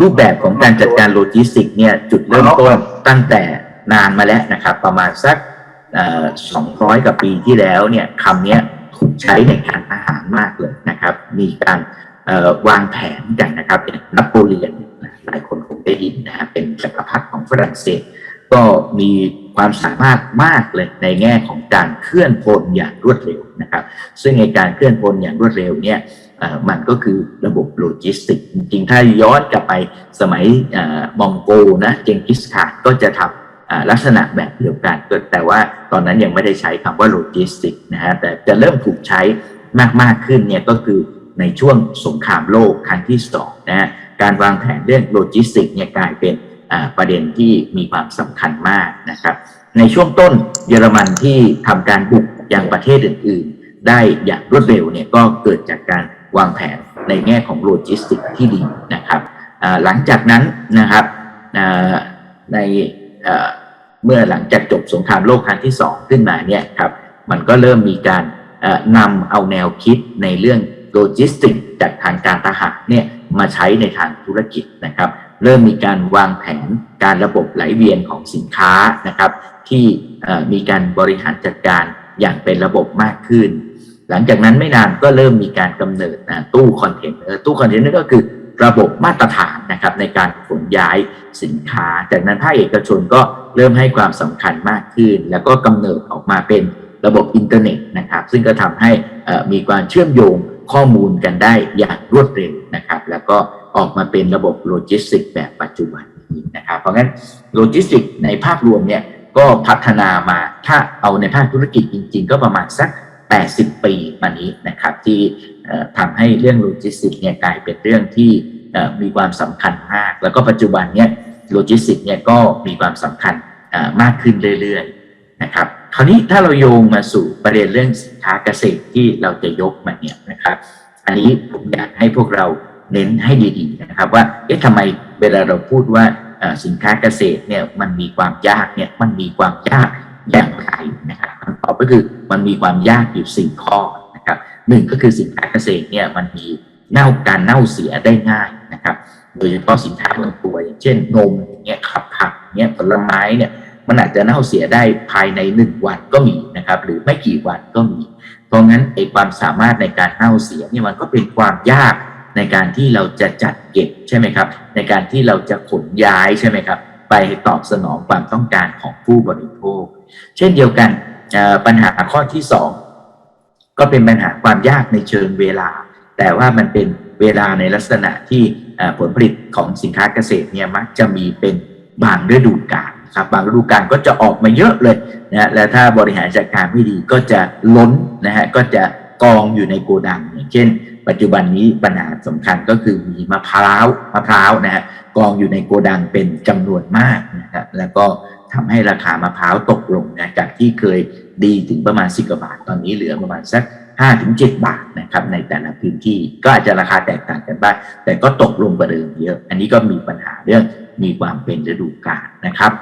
รูปแบบของการจัดการโลจิสติกส์เนี่ยจุดเริ่มต้นตั้งแต่นานมาแล้วนะครับ ประมาณสักสองร้อยกว่าปีที่แล้วเนี่ยคำนี้ถูกใช้ในการทหารมากเลยนะครับ มีการวางแผนกันนะครับอย่างนโปเลียนหลายคนคงได้ยินนะเป็นจักรพรรดิของฝรั่งเศส ก็มีความสามารถมากเลยในแง่ของการเคลื่อนพลอย่างรวดเร็วนะครับ ซึ่งในการเคลื่อนพลอย่างรวดเร็วเนี่ย มันก็คือระบบโลจิสติกส์จริงๆถ้าย้อนกลับไปสมัยอมองโกนะเจงกิสข่านก็จะทำลักษณะแบบเดียวกันแต่ว่าตอนนั้นยังไม่ได้ใช้คำว่าโลจิสติกส์นะฮะแต่จะเริ่มถูกใช้มากมากๆขึ้นเนี่ยก็คือในช่วงสงครามโลกครั้งที่สองนะฮะการวางแผนเรื่องโลจิสติกส์เนี่ยกลายเป็นประเด็นที่มีความสำคัญมากนะครับในช่วงต้นเยอรมันที่ทำการบุกยังประเทศอื่น ๆ ได้อย่างรวดเร็วเนี่ยก็เกิดจากการ วางแผนในแง่ของโลจิสติกส์ที่ดีนะครับหลังจากนั้นนะครับในเมื่อหลังจากจบสงครามโลกครั้งที่สองขึ้นมาเนี่ยครับมันก็เริ่มมีการนำเอาแนวคิดในเรื่องโลจิสติกส์จากทางการทหารเนี่ยมาใช้ในทางธุรกิจนะครับ เริ่มมีการวางแผนการระบบไหลเวียนของสินค้านะครับ ที่มีการบริหารจัดการอย่างเป็นระบบมากขึ้น หลังจากนั้นไม่นานก็เริ่มมีการกำเนิดอ่าตู้คอนเทนเนอร์ตู้คอนเทนเนอร์ก็คือระบบมาตรฐานนะครับในการขนย้ายสินค้า จากนั้นภาคเอกชนก็เริ่มให้ความสำคัญมากขึ้น แล้วก็กำเนิดออกมาเป็นระบบอินเทอร์เน็ตนะครับ ซึ่งก็ทำให้มีการเชื่อมโยงข้อมูลกันได้อย่างรวดเร็วนะครับ แล้วก็ออกมาเป็นระบบโลจิสติกส์แบบปัจจุบันนี้นะครับ เพราะงั้นโลจิสติกส์ในภาพรวมเนี่ยก็พัฒนามาถ้าเอาในภาคธุรกิจจริง ๆ ก็ประมาณสัก 80 ปีมานี้นะครับที่ทำให้เรื่องโลจิสติกส์เนี่ยกลายเป็นเรื่องที่มีความสำคัญมาก แล้วก็ปัจจุบันเนี่ยโลจิสติกส์เนี่ยก็มีความสำคัญมากขึ้นเรื่อยๆนะครับคราวนี้ถ้าเราโยงมาสู่ประเด็นเรื่องสินค้าเกษตรที่เราจะยกมาเนี่ยนะครับอันนี้ผมอยากให้พวกเราเน้นให้ดีๆนะครับว่าเอ๊ะทำไมเวลาเราพูดว่าสินค้าเกษตรเนี่ยมันมีความยากเนี่ยมันมีความยาก อบก็คือมันมีความยากอยู่สี่ข้อนะครับหนึ่งก็คือสินค้าเกษตรเนี่ยมันมีเน่าการเน่าเสียได้ง่ายนะครับโดยเฉพาะสินค้าบางตัวอย่างเช่นนมอย่างเงี้ยขับผักอย่างเงี้ยผลไม้เนี่ยมันอาจจะเน่าเสียได้ภายในหนึ่งวันก็มีนะครับหรือไม่กี่วันก็มี เพราะงั้นไอ้ความสามารถในการเน่าเสียเนี่ยมันก็เป็นความยากในการที่เราจะจัดเก็บใช่ไหมครับ ในการที่เราจะขนย้ายใช่ไหมครับ ไปตอบสนองความต้องการของผู้บริโภค เช่นเดียวกัน ปัญหาข้อที่สองก็เป็นปัญหาความยากในเชิงเวลา แต่ว่ามันเป็นเวลาในลักษณะที่ผลผลิตของสินค้าเกษตรเนี่ยมักจะมีเป็นบางฤดูกาลครับบางฤดูกาลก็จะออกมาเยอะเลยนะและถ้าบริหารจัดการไม่ดีก็จะล้นนะฮะก็จะกองอยู่ในโกดังอย่างเช่น ปัจจุบันนี้ปัญหาสำคัญก็คือมีมะพร้าวมะพร้าวนะฮะกองอยู่ในโกดังเป็นจำนวนมากนะครับแล้วก็ ทำให้ราคามะพร้าวตกลงนะจากที่เคยดีถึงประมาณ10กว่าบาท ตอนนี้เหลือประมาณสัก5-7ถึงเจ็ดบาทนะครับในแต่ละพื้นที่ก็อาจจะราคาแตกต่างกันบ้างแต่ก็ตกลงกว่าเดิมเยอะ อันนี้ก็มีปัญหาเรื่องมีความเป็นฤดูกาลนะครับ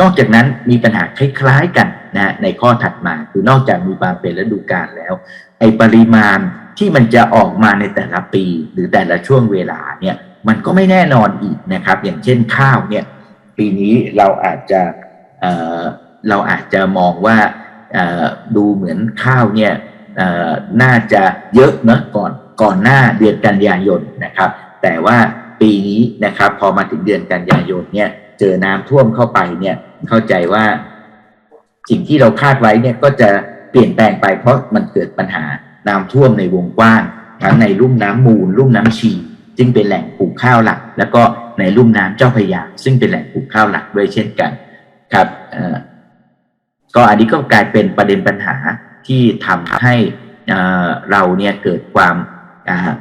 นอกจากนั้นมีปัญหาคล้ายๆกันนะในข้อถัดมาคือนอกจากมีความเป็นฤดูกาลแล้ว ไอปริมาณที่มันจะออกมาในแต่ละปี หรือแต่ละช่วงเวลาเนี่ยมันก็ไม่แน่นอนอีกนะครับ อย่างเช่นข้าวเนี่ยปีนี้เราอาจจะ เราอาจจะมองว่าดูเหมือนข้าวเนี่ยน่าจะเยอะเนอะก่อนก่อนหน้าเดือนกันยายนนะครับ แต่ว่าปีนี้นะครับพอมาถึงเดือนกันยายนเนี่ยเจอน้ำท่วมเข้าไปเนี่ยเข้าใจว่า สิ่งที่เราคาดไว้เนี่ยก็จะเปลี่ยนแปลงไปเพราะมันเกิดปัญหาน้ำท่วมในวงกว้างทั้งในลุ่มน้ำมูล ลุ่มน้ำชีซึ่งเป็นแหล่งปลูกข้าวหลัก แล้วก็ในลุ่มน้ำเจ้าพระยาซึ่งเป็นแหล่งปลูกข้าวหลักด้วยเช่นกัน ครับก็อันนี้ก็กลายเป็นประเด็นปัญหาที่ทำให้เราเนี่ยเกิดความ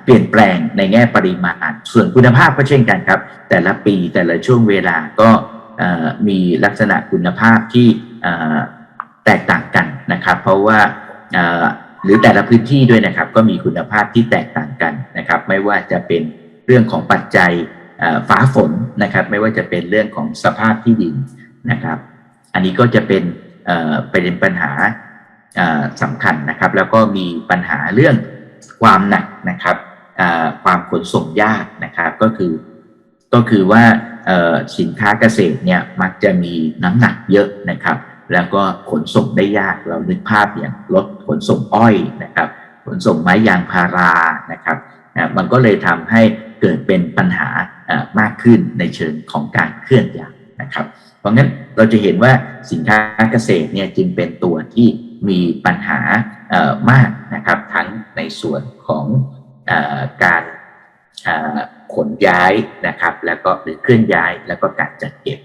เปลี่ยนแปลงในแง่ปริมาณ ส่วนคุณภาพก็เช่นกันครับ แต่ละปีแต่ละช่วงเวลาก็มีลักษณะคุณภาพที่แตกต่างกันนะครับ เพราะว่าหรือแต่ละพื้นที่ด้วยนะครับ ก็มีคุณภาพที่แตกต่างกันนะครับ ไม่ว่าจะเป็นเรื่องของปัจจัยฟ้าฝนนะครับ ไม่ว่าจะเป็นเรื่องของสภาพที่ดิน นะครับ อันนี้ก็จะเป็นประเด็นปัญหาสำคัญนะครับ แล้วก็มีปัญหาเรื่องความหนักนะครับความขนส่งยากนะครับก็คือก็คือว่าสินค้าเกษตรเนี่ยมักจะมีน้ำหนักเยอะนะครับ แล้วก็ขนส่งได้ยากเรานึกภาพอย่างรถขนส่งอ้อยนะครับ ขนส่งไม้ยางพารานะครับมันก็เลยทำให้เกิดเป็นปัญหามากขึ้นในเชิงของการเคลื่อนย้าย นะครับ เพราะงั้นเราจะเห็นว่าสินค้าเกษตรเนี่ยจึงเป็นตัวที่มีปัญหาเอ่อมากนะครับทั้งในส่วนของเออการเอ่อขนย้ายนะครับ แล้วก็หรือเคลื่อนย้ายแล้วก็การจัดเก็บ